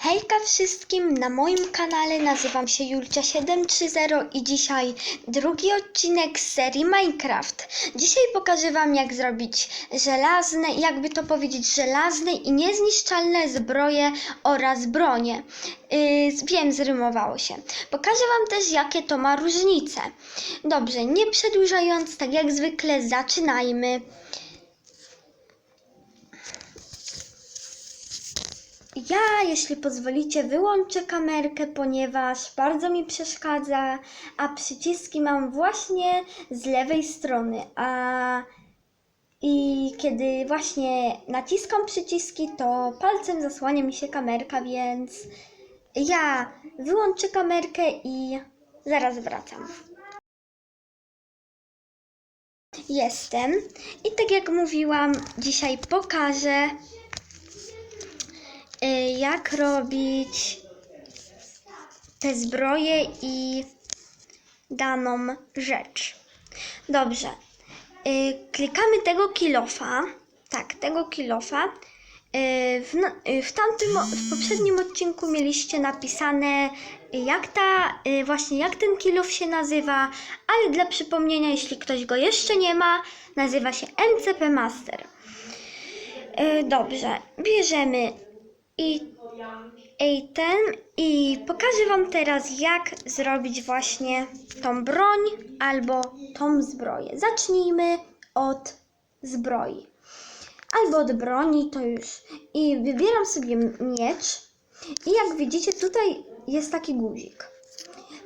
Hejka wszystkim, na moim kanale nazywam się Julcia730 i dzisiaj drugi odcinek z serii Minecraft. Dzisiaj pokażę wam jak zrobić żelazne, jakby to powiedzieć, żelazne i niezniszczalne zbroje oraz bronie. Yy, wiem, zrymowało się. Pokażę wam też jakie to ma różnice. Dobrze, nie przedłużając, tak jak zwykle zaczynajmy. Ja, jeśli pozwolicie, wyłączę kamerkę, ponieważ bardzo mi przeszkadza, a przyciski mam właśnie z lewej strony. A i kiedy właśnie naciskam przyciski, to palcem zasłania mi się kamerka, więc ja wyłączę kamerkę i zaraz wracam. Jestem i tak jak mówiłam, dzisiaj pokażę jak robić te zbroje i daną rzecz. Dobrze. Y, Klikamy tego kilofa. Tak, tego kilofa. Y, W, w tamtym, w poprzednim odcinku mieliście napisane jak ta, właśnie jak ten kilof się nazywa, ale dla przypomnienia, jeśli ktoś go jeszcze nie ma, nazywa się MCP Master. Dobrze, bierzemy i, i ten i pokażę Wam teraz jak zrobić właśnie tą broń albo tą zbroję. Zacznijmy od zbroi. Albo od broni, to już. I wybieram sobie miecz i jak widzicie tutaj jest taki guzik.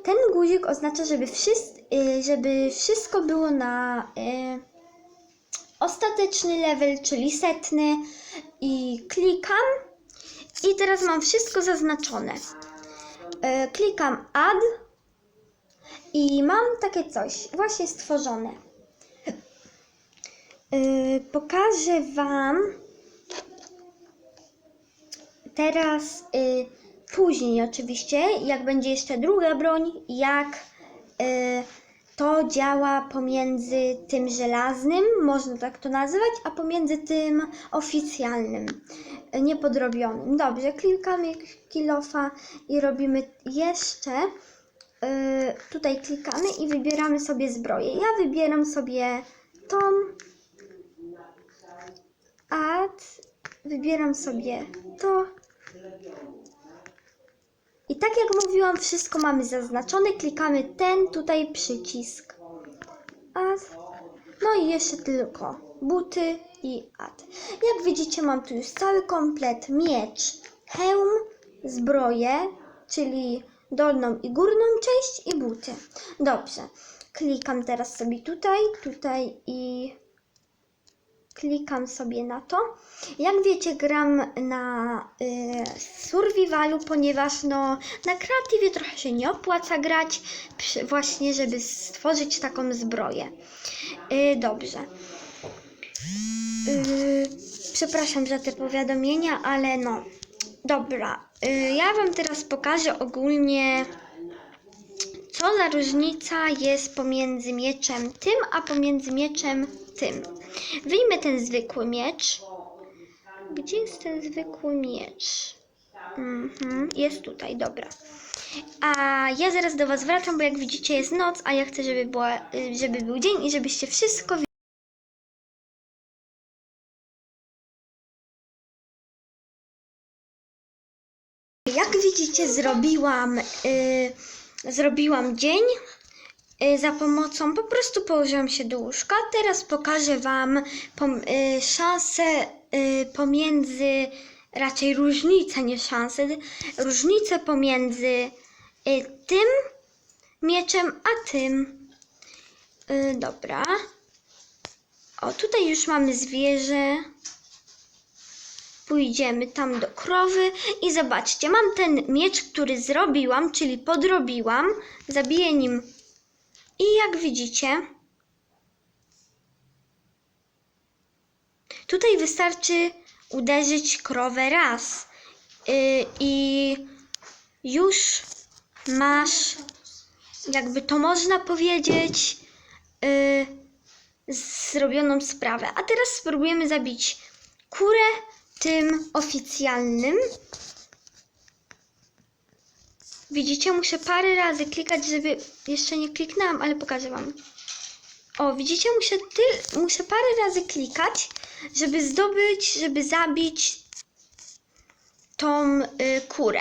Ten guzik oznacza, żeby, wszys- y, żeby wszystko było na y, ostateczny level, czyli setny i klikam i teraz mam wszystko zaznaczone. E, Klikam add i mam takie coś właśnie stworzone. E, Pokażę Wam teraz y, później oczywiście, jak będzie jeszcze druga broń, jak to działa pomiędzy tym żelaznym, można tak to nazywać, a pomiędzy tym oficjalnym, niepodrobionym. Dobrze, klikamy kilofa i robimy jeszcze. y, Tutaj klikamy i wybieramy sobie zbroję. Ja wybieram sobie tą. Add. Wybieram sobie to. I tak jak mówiłam, wszystko mamy zaznaczone. Klikamy ten tutaj przycisk. Add. No i jeszcze tylko buty i add. Jak widzicie, mam tu już cały komplet miecz, hełm, zbroję, czyli dolną i górną część i buty. Dobrze. Klikam teraz sobie tutaj, tutaj i klikam sobie na to. Jak wiecie, gram na y, survivalu, ponieważ no, na kreatywie trochę się nie opłaca grać, przy, właśnie żeby stworzyć taką zbroję. Y, dobrze. Y, przepraszam za te powiadomienia, ale no, dobra. Y, ja Wam teraz pokażę ogólnie, co za różnica jest pomiędzy mieczem tym, a pomiędzy mieczem tym. Wyjmę ten zwykły miecz. Gdzie jest ten zwykły miecz? Mhm, jest tutaj, dobra. A ja zaraz do Was wracam, bo jak widzicie jest noc, a ja chcę, żeby, była, żeby był dzień i żebyście wszystko wi- Jak widzicie, zrobiłam, y, zrobiłam dzień za pomocą, po prostu położyłam się do łóżka. Teraz pokażę Wam pom, y, szansę y, pomiędzy, raczej różnicę, nie szansę, różnicę pomiędzy y, tym mieczem, a tym. Y, dobra. O, tutaj już mamy zwierzę. Pójdziemy tam do krowy i zobaczcie, mam ten miecz, który zrobiłam, czyli podrobiłam. Zabiję nim. I jak widzicie, tutaj wystarczy uderzyć krowę raz. Yy, I już masz, jakby to można powiedzieć, yy, zrobioną sprawę. A teraz spróbujemy zabić kurę tym oficjalnym. Widzicie, muszę parę razy klikać, żeby... Jeszcze nie kliknęłam, ale pokażę wam. O, widzicie, muszę, ty... muszę parę razy klikać, żeby zdobyć, żeby zabić tą y, kurę.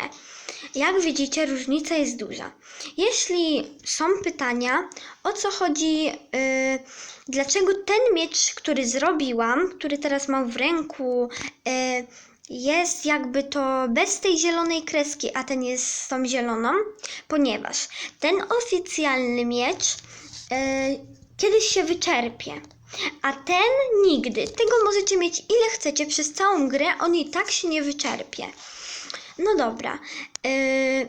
Jak widzicie, różnica jest duża. Jeśli są pytania, o co chodzi, y, dlaczego ten miecz, który zrobiłam, który teraz mam w ręku, y, jest jakby to bez tej zielonej kreski, a ten jest z tą zieloną, ponieważ ten oficjalny miecz y, kiedyś się wyczerpie. A ten nigdy. Tego możecie mieć ile chcecie przez całą grę, on i tak się nie wyczerpie. No dobra. Yy,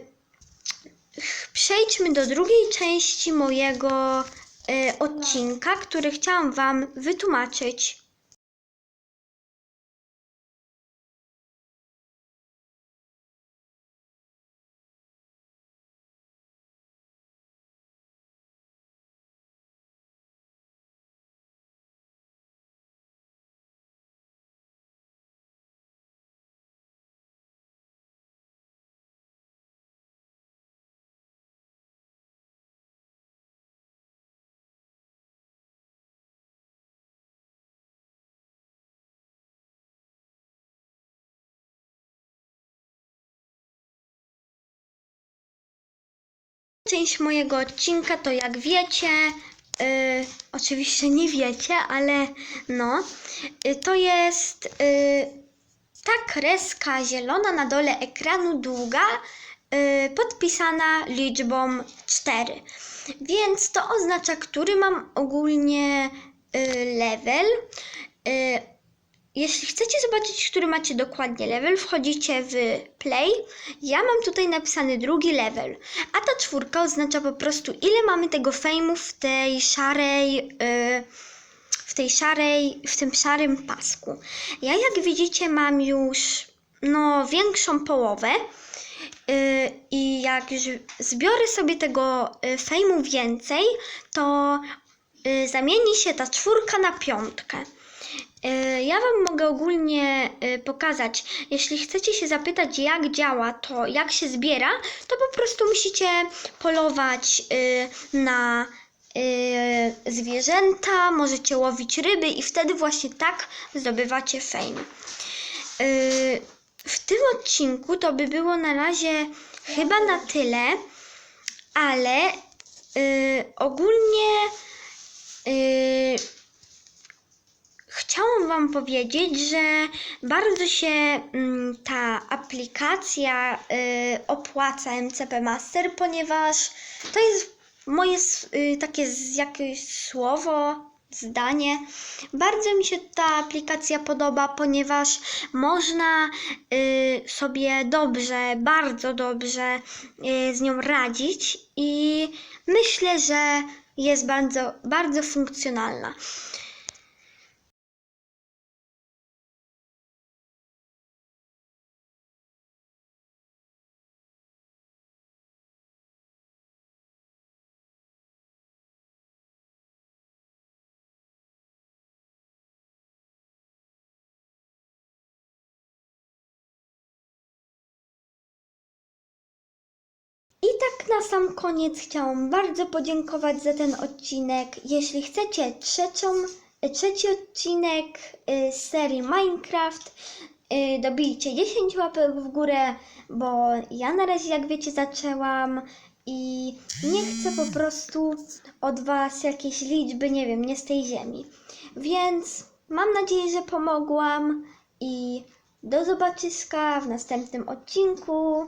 przejdźmy do drugiej części mojego yy, odcinka, który chciałam Wam wytłumaczyć. Część mojego odcinka to jak wiecie, yy, oczywiście nie wiecie, ale no, yy, to jest yy, ta kreska zielona na dole ekranu długa, podpisana liczbą 4. Więc to oznacza, który mam ogólnie level. Jeśli chcecie zobaczyć, który macie dokładnie level, wchodzicie w play. Ja mam tutaj napisany drugi level, a ta czwórka oznacza po prostu ile mamy tego fejmu w tej szarej, yy, w tej szarej, w tym szarym pasku. Ja jak widzicie mam już no większą połowę. Yy, I jak już zbiorę sobie tego yy, fejmu więcej, to yy, zamieni się ta czwórka na piątkę. Y, Ja Wam mogę ogólnie y, pokazać. Jeśli chcecie się zapytać, jak działa to, jak się zbiera, to po prostu musicie polować y, na zwierzęta, możecie łowić ryby i wtedy właśnie tak zdobywacie fame. W tym odcinku to by było na razie chyba na tyle, ale ogólnie. Chciałam powiedzieć, że bardzo się mm, ta aplikacja y, opłaca MCP Master, ponieważ to jest moje y, takie jakieś słowo, zdanie. Bardzo mi się ta aplikacja podoba, ponieważ można y, sobie dobrze, bardzo dobrze z nią radzić i myślę, że jest bardzo, bardzo funkcjonalna. Na sam koniec chciałam bardzo podziękować za ten odcinek. Jeśli chcecie trzecią, trzeci odcinek y, z serii Minecraft, y, dobijcie 10 łapek w górę, bo ja na razie, jak wiecie, zaczęłam i nie chcę po prostu od Was jakiejś liczby, nie wiem, nie z tej ziemi. Więc mam nadzieję, że pomogłam i do zobaczyska w następnym odcinku.